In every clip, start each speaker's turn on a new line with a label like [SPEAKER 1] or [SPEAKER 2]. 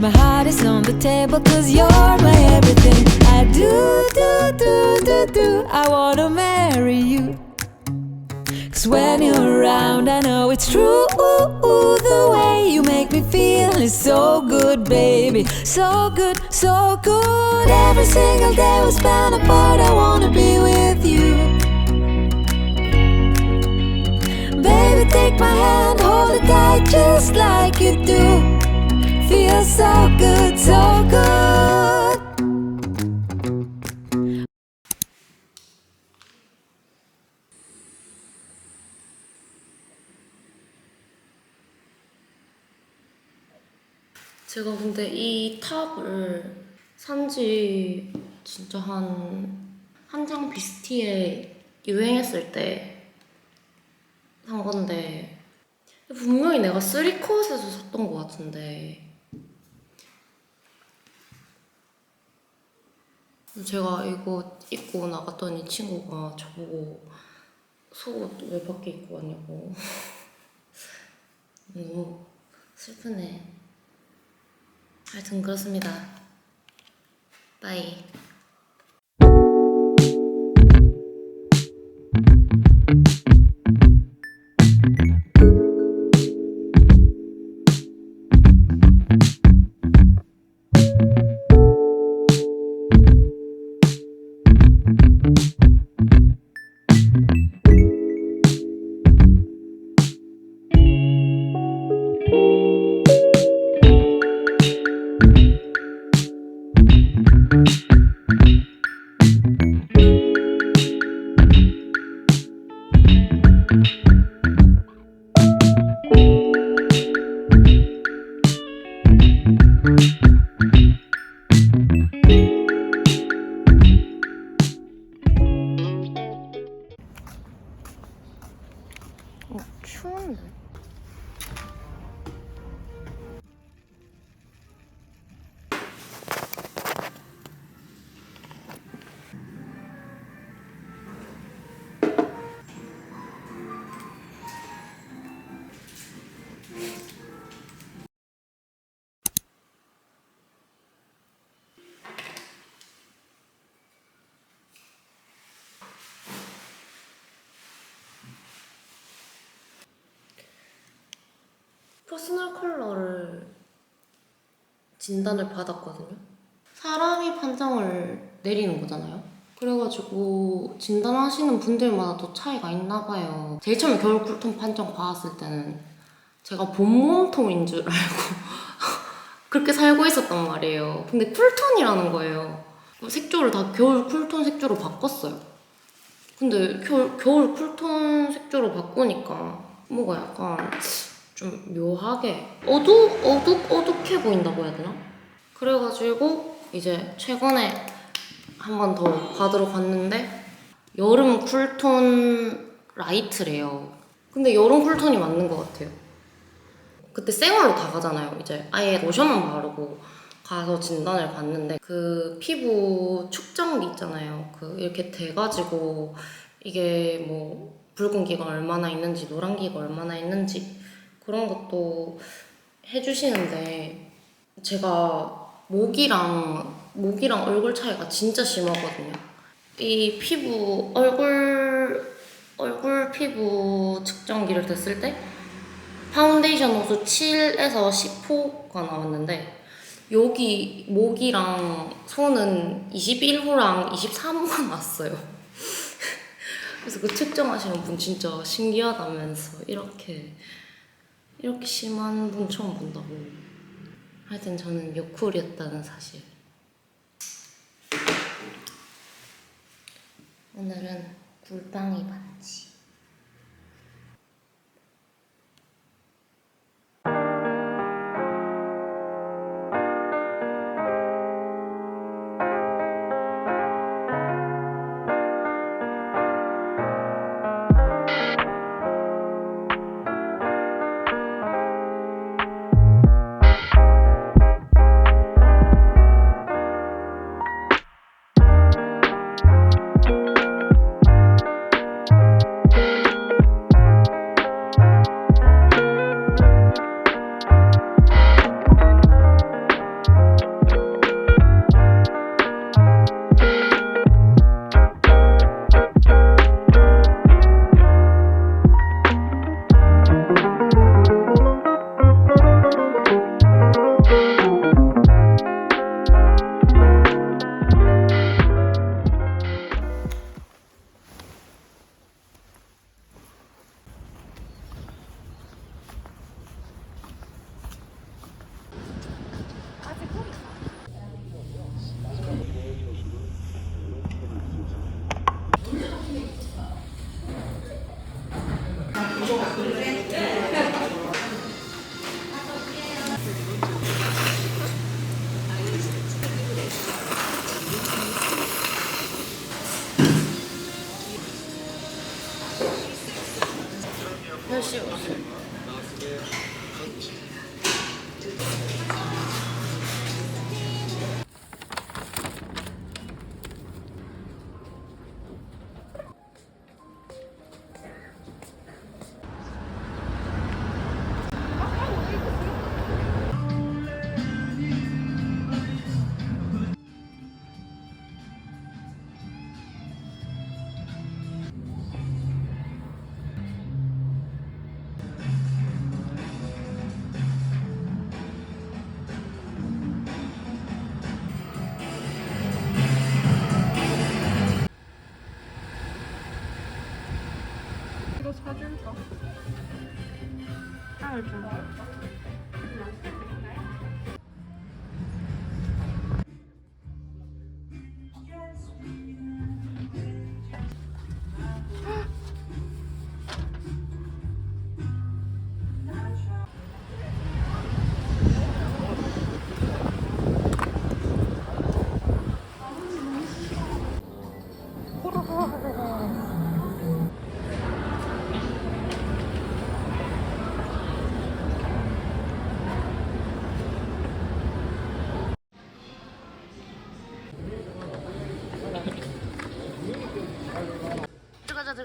[SPEAKER 1] My heart is on the table, cause you're my everything. I do, do, do, do, do. I wanna marry you. Cause when you're around, I know it's true. The way you make me feel is so good, baby. So good, so good. Every single day we spend apart, I wanna be with you. Baby, take my hand, hold it tight just like you do. Feels so good, so good.
[SPEAKER 2] 제가 근데 이 탑을 산지 진짜 한 한창 비스티에 유행했을 때 산 건데 분명히 내가 쓰리컷에서 샀던 것 같은데 제가 이거 입고 나갔더니 친구가 저보고 속옷 왜 밖에 입고 왔냐고 너무 슬프네 하여튼 그렇습니다. 빠이. 퍼스널 컬러를 진단을 받았거든요. 사람이 판정을 내리는 거잖아요. 그래가지고 진단하시는 분들마다 또 차이가 있나 봐요. 제일 처음에 겨울 쿨톤 판정 받았을 때는 제가 봄몸통인 줄 알고 그렇게 살고 있었단 말이에요. 근데 쿨톤이라는 거예요. 색조를 다 겨울 쿨톤 색조로 바꿨어요. 근데 겨울, 겨울 쿨톤 색조로 바꾸니까 뭐가 약간 좀 묘하게 어두 어둑 어둑해 보인다고 해야 되나? 그래가지고 이제 최근에 한 번 더 받으러 갔는데 여름 쿨톤 라이트래요. 근데 여름 쿨톤이 맞는 것 같아요. 그때 생얼로 다 가잖아요. 이제 아예 로션만 바르고 가서 진단을 받는데 그 피부 축정기 있잖아요. 그 이렇게 돼가지고 이게 뭐 붉은 기가 얼마나 있는지 노란 기가 얼마나 있는지 그런 것도 해주시는데 제가 목이랑 목이랑 얼굴 차이가 진짜 심하거든요. 이 피부 얼굴 얼굴 피부 측정기를 댔을 때 파운데이션 호수 7에서 10호가 나왔는데 여기 목이랑 손은 21호랑 23호가 나왔어요. 그래서 그 측정하시는 분 진짜 신기하다면서 이렇게 이렇게 심한 분 처음 본다고. 하여튼 저는 요쿨이었다는 사실. 오늘은 굴빵이 반지.
[SPEAKER 3] I.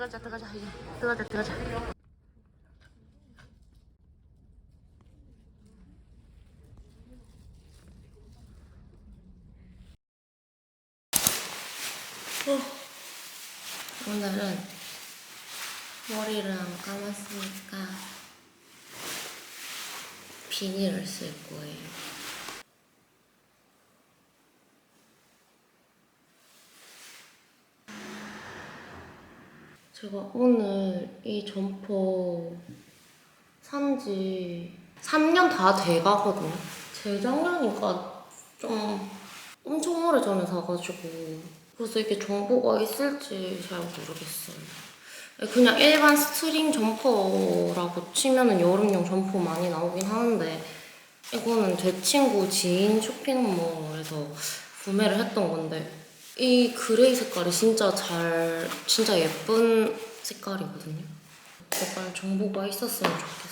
[SPEAKER 2] 들어가자 들어가자 이제 들어가자 들어가자. 어. 오늘은 머리를 안 감았으니까 비닐을 쓸 거예요. 제가 오늘 이 점퍼 산지 3년 다 돼가거든요. 재작년이니까 좀 엄청 오래 전에 사가지고 그래서 이게 정보가 있을지 잘 모르겠어요. 그냥 일반 스트링 점퍼라고 치면은 여름용 점퍼 많이 나오긴 하는데 이거는 제 친구 지인 쇼핑몰에서 구매를 했던 건데 이 그레이 색깔이 진짜 잘 진짜 예쁜 색깔이거든요. 제발 정보가 있었으면 좋겠습니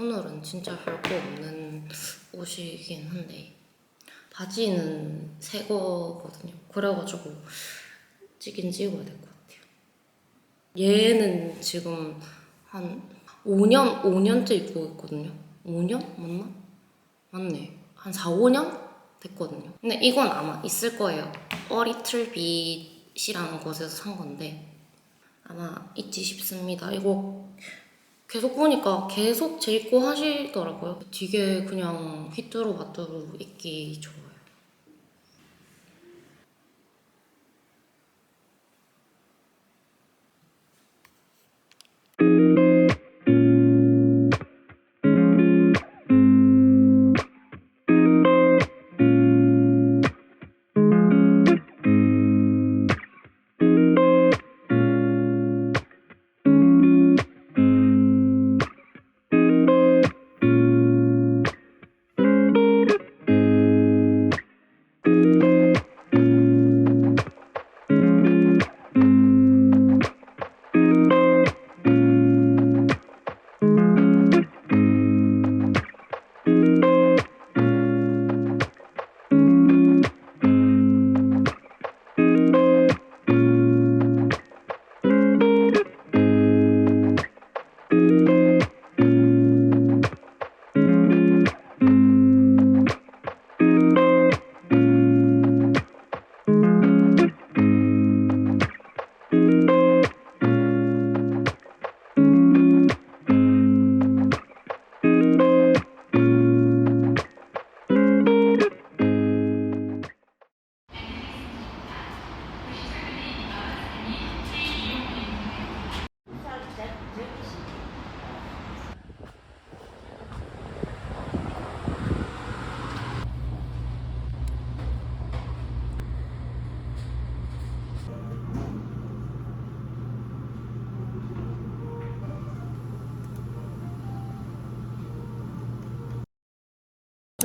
[SPEAKER 2] 오늘은 진짜 별거 없는 옷이긴 한데 바지는 새 거거든요. 그래가지고 찍긴 찍어야 될 것 같아요. 얘는 지금 한 5년, 5년째 입고 있거든요. 5년? 맞나? 맞네. 한 4, 5년 됐거든요. 근데 이건 아마 있을 거예요. 어리틀빛이라는 곳에서 산 건데 아마 있지 싶습니다. 이거 계속 보니까 계속 재입고 하시더라고요. 되게 그냥 휘뚜루마뚜루 입기 좋아요.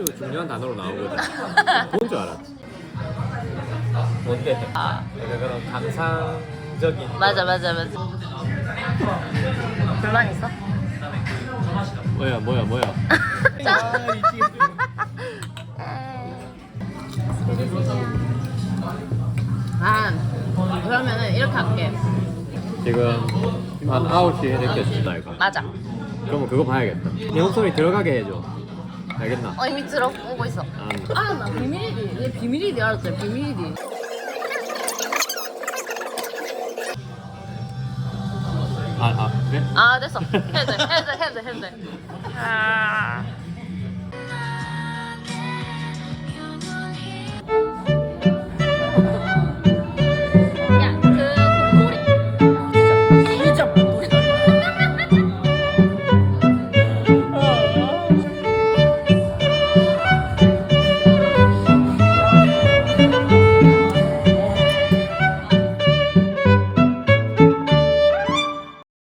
[SPEAKER 4] 중요한 단어로 나오거든. 뭔 줄 알았지? 뭔데? 아, 그런 감상적인.
[SPEAKER 5] 맞아 맞아 맞아 불만 있어?
[SPEAKER 4] 뭐야 뭐야 뭐야.
[SPEAKER 5] 아 그러면은 이렇게 할게
[SPEAKER 4] 지금 한 9시에 이렇게 준다 이거.
[SPEAKER 5] 맞아
[SPEAKER 4] 그러면 그거 봐야겠다. 내 목소리 들어가게 해줘. 알겠나?
[SPEAKER 5] 어 이미 들어오고 있어.
[SPEAKER 4] 아,
[SPEAKER 5] 아나 비밀이디 얘 비밀이디 알았지 비밀이디
[SPEAKER 4] 아, 아 그래?
[SPEAKER 5] 아 됐어. 해도 돼 해도 돼 해도 돼 해도 돼. 아,